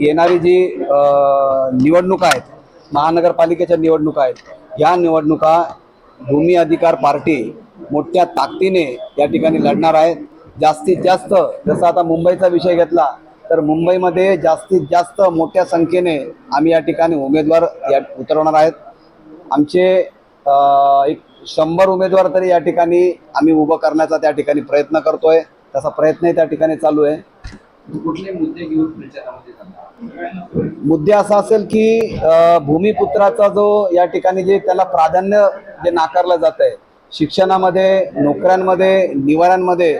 येणारी जी निवडणूक निवडणुका आहेत महानगरपालिकेच्या निवडणुका आहेत या निवडणुका भूमी अधिकार पार्टी मोठ्या ताकदीने या ठिकाणी लढणार आहेत. जास्तीत जास्त जसं आता मुंबईचा विषय घेतला तर मुंबईमध्ये जास्तीत जास्त मोठ्या संख्येने आम्ही या ठिकाणी उमेदवार या उतरवणार आहेत. आमचे एक शंभर उमेदवार तरी या ठिकाणी आम्ही उभं करण्याचा त्या ठिकाणी प्रयत्न करतोय. तसा प्रयत्नही त्या ठिकाणी चालू आहे. कुठले मुद्दे घेऊन प्रचारामध्ये मुद्दे असा असेल की भूमिपुत्राचा जो या ठिकाणी जे त्याला प्राधान्य जे नाकारलं जात आहे शिक्षणामध्ये नोकऱ्यांमध्ये निवाऱ्यांमध्ये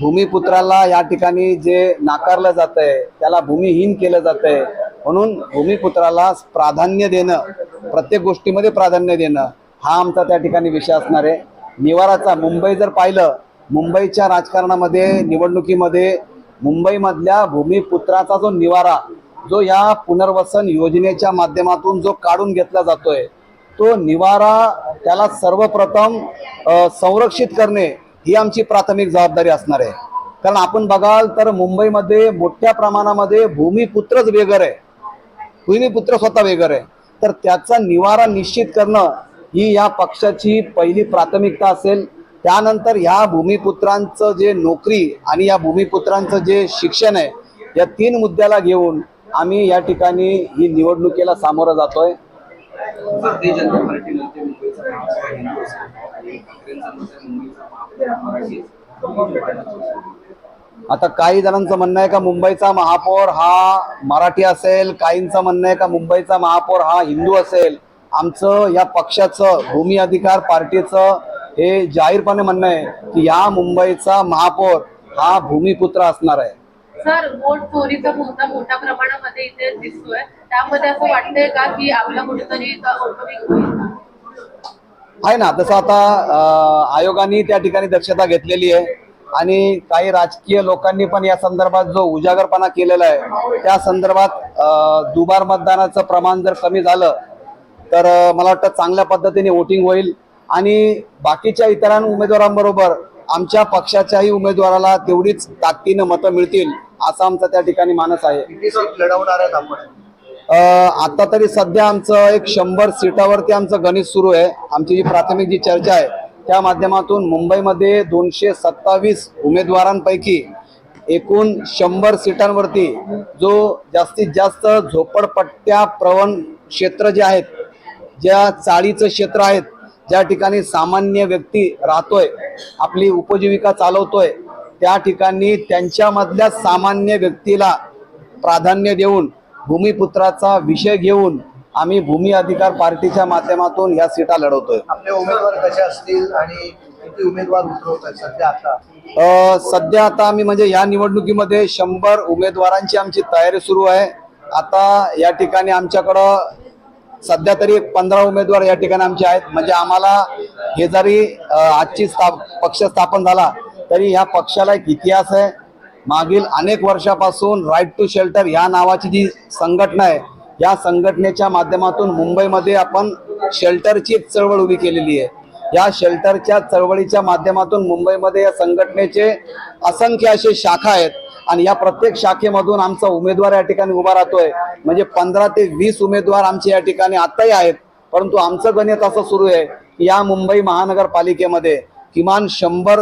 भूमिपुत्राला या ठिकाणी जे नाकारलं जात आहे त्याला भूमिहीन केलं जात आहे म्हणून भूमिपुत्राला प्राधान्य देणं प्रत्येक गोष्टीमध्ये प्राधान्य देणं हा आमचा त्या ठिकाणी विषय असणार आहे. निवाराचा मुंबई जर पाहिलं मुंबईच्या राजकारणामध्ये निवडणुकीमध्ये मुंबईमधल्या भूमिपुत्राचा जो निवारा जो या पुनर्वसन योजनेच्या माध्यमातून जो काढून घेतला जातोय तो निवारा त्याला सर्वप्रथम संरक्षित करणे ही आमची प्राथमिक जबाबदारी असणार आहे. कारण आपण बघाल तर मुंबईमध्ये मोठ्या प्रमाणामध्ये भूमिपुत्रच वेगर आहे. भूमिपुत्र स्वतः वेगर आहे. तर त्याचा निवारा निश्चित करणं ही या पक्षाची पहिली प्राथमिकता असेल. त्यानंतर ह्या भूमिपुत्रांचं जे नोकरी आणि या भूमिपुत्रांचं जे शिक्षण आहे या तीन मुद्द्याला घेऊन आम्ही या ठिकाणी ही निवडणुकीला सामोरं जातोय भारतीय जनता पार्टी. आता काही जणांचं म्हणणं आहे का मुंबईचा महापौर हा मराठी असेल काहींचं म्हणणं आहे का मुंबईचा महापौर हा हिंदू असेल आमचं या पक्षाचं भूमी अधिकार पार्टीचं हे जाहीरपणे म्हणणं आहे की या मुंबईचा महापौर हा भूमिपुत्र असणार आहे. सर वोट चोरीचा मुद्दा मोठ्या प्रमाणामध्ये इथे दिसतोय. त्यामध्ये असं वाटतंय का की आपलं कुठेतरी आहे ना तसं आता आयोगाने त्या ठिकाणी दक्षता घेतलेली आहे आणि काही राजकीय लोकांनी पण या संदर्भात जो उजागरपणा केलेला आहे त्या संदर्भात दुबार मतदानाचं प्रमाण जर कमी झालं तर मला वाटतं चांगल्या पद्धतीने वोटिंग होईल. आणि बाकीच्या इतरां उमेदवारांबरोबर आमच्या पक्षाच्याही उमेदवाराला तेवढीच ताकदीनं मतं मिळतील असा आमचा त्या ठिकाणी मानस आहे. लढवणार आहेत आपण? आता तरी सध्या आमचं एक शंभर सीटावरती आमचं गणित सुरू आहे. आमची जी प्राथमिक जी चर्चा आहे त्या माध्यमातून मुंबईमध्ये दोनशे सत्तावीस उमेदवारांपैकी एकूण शंभर सीटांवरती जो जास्तीत जास्त झोपडपट्ट्या प्रवण क्षेत्र जे आहेत ज्या चाळीचं क्षेत्र आहेत ज्या ठिकाणी सामान्य व्यक्ती राहतोय आपली उपजीविका चालवतोय त्या ठिकाणी त्यांच्यामधल्या सामान्य व्यक्तीला प्राधान्य देऊन भूमिपुत्राचा विषय घेऊन आम्ही भूमी अधिकार पार्टीच्या माध्यमातून या सीटा लढवतोय. आपले उमेदवार कसे असतील आणि किती उमेदवार उतरवत सध्या आता? सध्या आता आम्ही म्हणजे या निवडणुकीमध्ये शंभर उमेदवारांची आमची तयारी सुरू आहे. आता या ठिकाणी आमच्याकडं सध्या तरी एक पंधरा उमेदवार या ठिकाणी आमचे आहेत. म्हणजे आम्हाला हे जरी आजची स्थाप पक्ष स्थापन झाला तरी ह्या पक्षाला एक इतिहास आहे. मागील अनेक वर्षापासून राईट टू शेल्टर ह्या नावाची जी संघटना आहे या संघटनेच्या माध्यमातून मुंबईमध्ये आपण शेल्टरची एक चळवळ उभी केलेली आहे. या शेल्टरच्या चळवळीच्या माध्यमातून मुंबईमध्ये या संघटनेचे असंख्य असे शाखा आहेत. आणि या प्रत्येक शाखेमधून आमचा उमेदवार या ठिकाणी उभा राहतोय. म्हणजे पंधरा ते वीस उमेदवार आमचे या ठिकाणी आताही आहेत. परंतु आमचं गणित असं सुरू आहे की या मुंबई महानगरपालिकेमध्ये किमान शंभर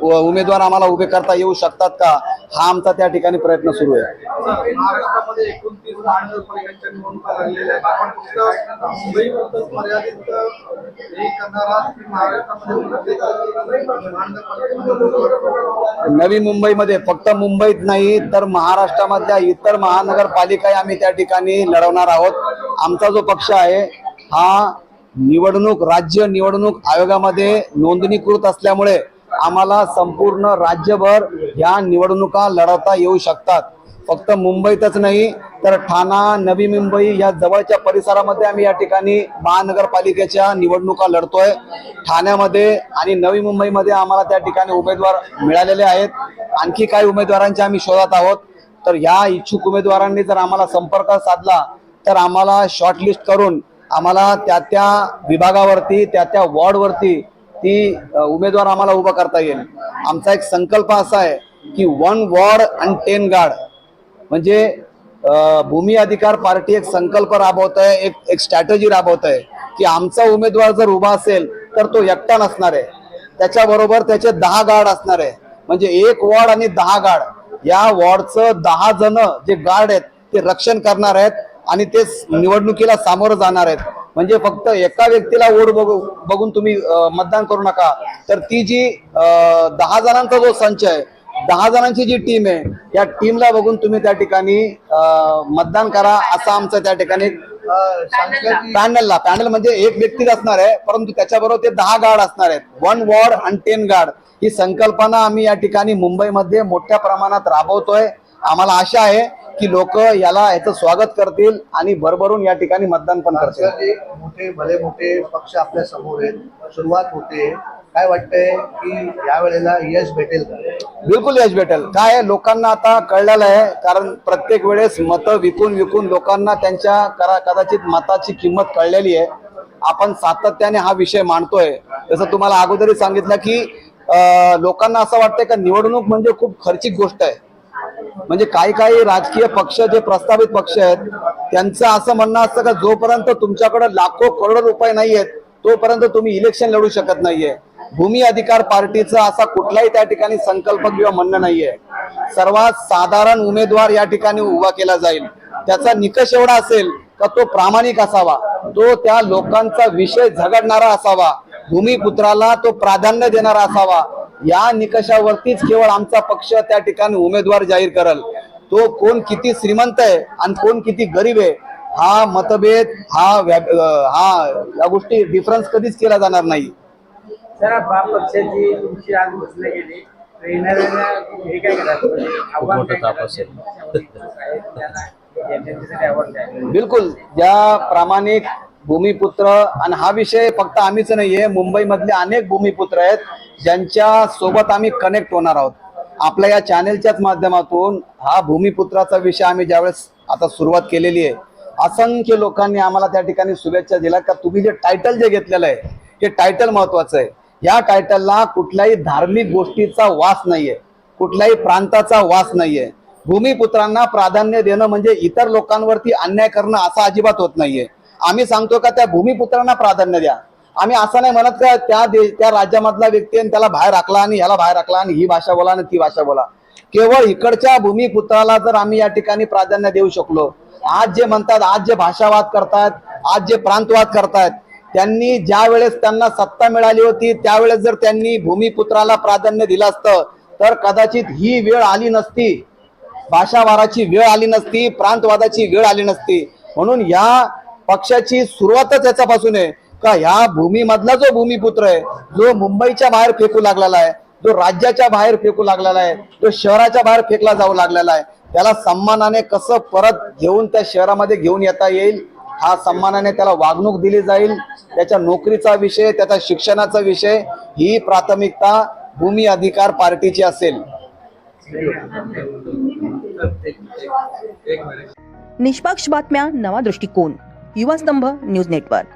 उमेदवार आम्हाला उभे करता येऊ शकतात का? हा आमचा त्या ठिकाणी प्रयत्न सुरू आहे. नवी मुंबईमध्ये फक्त मुंबईत नाही तर महाराष्ट्रामधल्या इतर महानगरपालिकाही आम्ही त्या ठिकाणी लढवणार आहोत. आमचा जो पक्ष आहे हा निवडणूक राज्य निवडणूक आयोगामध्ये नोंदणीकृत असल्यामुळे आम्हाला संपूर्ण राज्यभर ह्या निवडणुका लढवता येऊ शकतात. फक्त मुंबईतच नाही तर ठाणा नवी मुंबई या जवळच्या परिसरामध्ये आम्ही या ठिकाणी महानगरपालिकेच्या निवडणुका लढतोय. ठाण्यामध्ये आणि नवी मुंबईमध्ये आम्हाला त्या ठिकाणी उमेदवार मिळालेले आहेत. आणखी काही उमेदवारांच्या आम्ही शोधात आहोत. तर या इच्छुक उमेदवारांनी जर आम्हाला संपर्क साधला तर आम्हाला शॉर्टलिस्ट करून आम्हाला त्या त्या विभागावरती त्या त्या वॉर्डवरती ती उमेदवार आम्हाला उभा करता येईल. आमचा एक संकल्प असा आहे की वन वॉर्ड आणि टेन गार्ड म्हणजे भूमी अधिकार पार्टी एक संकल्प राबवत आहे एक एक स्ट्रॅटेजी राबवत आहे की आमचा उमेदवार जर उभा असेल तर तो एकटा नसणार आहे. त्याच्याबरोबर त्याचे दहा गार्ड असणार आहे. म्हणजे एक वॉर्ड आणि दहा गार्ड या वॉर्डचं दहा जण जे गार्ड आहेत ते रक्षण करणार आहेत आणि ते निवडणुकीला सामोरं जाणार आहेत. म्हणजे फक्त एका व्यक्तीला वोट बघू बघून तुम्ही मतदान करू नका. तर ती जी दहा जणांचा जो संच आहे दहा जणांची जी टीम आहे या टीमला बघून तुम्ही त्या ठिकाणी मतदान करा असं आमचं त्या ठिकाणी पॅनलला. पॅनल म्हणजे एक व्यक्तीच असणार आहे परंतु त्याच्याबरोबर ते दहा गार्ड असणार आहेत. वन वॉर्ड आणि टेन गार्ड. ही संकल्पना आम्ही या ठिकाणी मुंबईमध्ये मोठ्या प्रमाणात राबवतोय. आम्हाला आशा आहे की लोक याला याचं स्वागत करतील आणि भरभरून या ठिकाणी मतदान पण करतील. मोठे भले मोठे पक्ष आपल्यासमोर आहेत. सुरुवात होते. काय वाटतंय की या वेळेला यश भेटेल बिलकुल यश भेटेल. काय लोकांना आता कळलेलं आहे कारण प्रत्येक वेळेस मतं विकून विकून लोकांना त्यांच्या करा कदाचित मताची किंमत कळलेली आहे. आपण सातत्याने हा विषय मांडतोय. जसं तुम्हाला अगोदरही सांगितलं की लोकांना असं वाटतंय का निवडणूक म्हणजे खूप खर्चिक गोष्ट आहे. म्हणजे काही काही राजकीय पक्ष जे प्रस्तावित पक्ष आहेत त्यांचं असं म्हणणं असतं का जोपर्यंत तुमच्याकडे लाखो करोडो रुपये नाही आहेत तोपर्यंत तुम्ही इलेक्शन लढू शकत नाहीये. भूमी अधिकार पार्टीचा असा कुठलाही त्या ठिकाणी संकल्प किंवा म्हणणं नाहीये. सर्वात साधारण उमेदवार या ठिकाणी उभा केला जाईल. त्याचा निकष एवढा असेल का तो प्रामाणिक असावा तो त्या लोकांचा विषय झगडणारा असावा भूमिपुत्राला तो प्राधान्य देणारा असावा या निकषावरतीच केवळ आमचा पक्ष त्या ठिकाणी उमेदवार जाहीर करल. तो कोण किती श्रीमंत आहे आणि कोण किती गरीब आहे हा मतभेद हा हा या गोष्टी डिफरन्स कधीच केला जाणार नाही. सर पक्षाची तुमची आज बिलकुल ज्या प्रामाणिक भूमिपुत्र आणि हा विषय फक्त आम्हीच नाहीये मुंबईमधले अनेक भूमिपुत्र आहेत. ज्यांच्या सोबत आम्ही कनेक्ट होणार आहोत. आपल्या या चॅनेलच्याच माध्यमातून हा भूमिपुत्राचा विषय आम्ही ज्यावेळेस आता सुरुवात केलेली आहे असंख्य लोकांनी आम्हाला त्या ठिकाणी शुभेच्छा दिल्या. का तुम्ही जे टायटल जे घेतलेलं आहे हे टायटल महत्वाचं आहे. या टायटलला कुठल्याही धार्मिक गोष्टीचा वास नाहीये. कुठल्याही प्रांताचा वास नाहीये. भूमिपुत्रांना प्राधान्य देणं म्हणजे इतर लोकांवरती अन्याय करणं असं अजिबात होत नाहीये. आम्ही सांगतो का त्या भूमिपुत्रांना प्राधान्य द्या. आम्ही असं नाही म्हणत का त्या देश त्या राज्यामधला व्यक्ती आणि त्याला बाहेर राखला आणि ह्याला बाहेर राखला आणि ही भाषा बोला आणि ती भाषा बोला. केवळ इकडच्या भूमिपुत्राला जर आम्ही या ठिकाणी प्राधान्य देऊ शकलो आज जे म्हणतात आज जे भाषावाद करतायत आज जे प्रांतवाद करतायत त्यांनी ज्या वेळेस त्यांना सत्ता मिळाली होती त्यावेळेस जर त्यांनी भूमिपुत्राला प्राधान्य दिलं असतं तर कदाचित ही वेळ आली नसती. भाषावाराची वेळ आली नसती प्रांतवादाची वेळ आली नसती. म्हणून या पक्षाची सुरुवातच याच्यापासून आहे. का ह्या भूमीमधला जो भूमिपुत्र आहे जो मुंबईच्या बाहेर फेकू लागलेला आहे जो राज्याच्या बाहेर फेकू लागलेला आहे जो शहराच्या बाहेर फेकला जाऊ लागलेला आहे त्याला सन्मानाने कसं परत घेऊन त्या शहरामध्ये घेऊन येता येईल? हा सन्मानाने त्याला वागणूक दिली जाईल. त्याच्या नोकरीचा विषय त्याचा शिक्षणाचा विषय ही प्राथमिकता भूमी अधिकार पार्टीची असेल. निष्पक्ष बातम्या नवा दृष्टिकोन. युवा स्तंभ न्यूज नेटवर्क.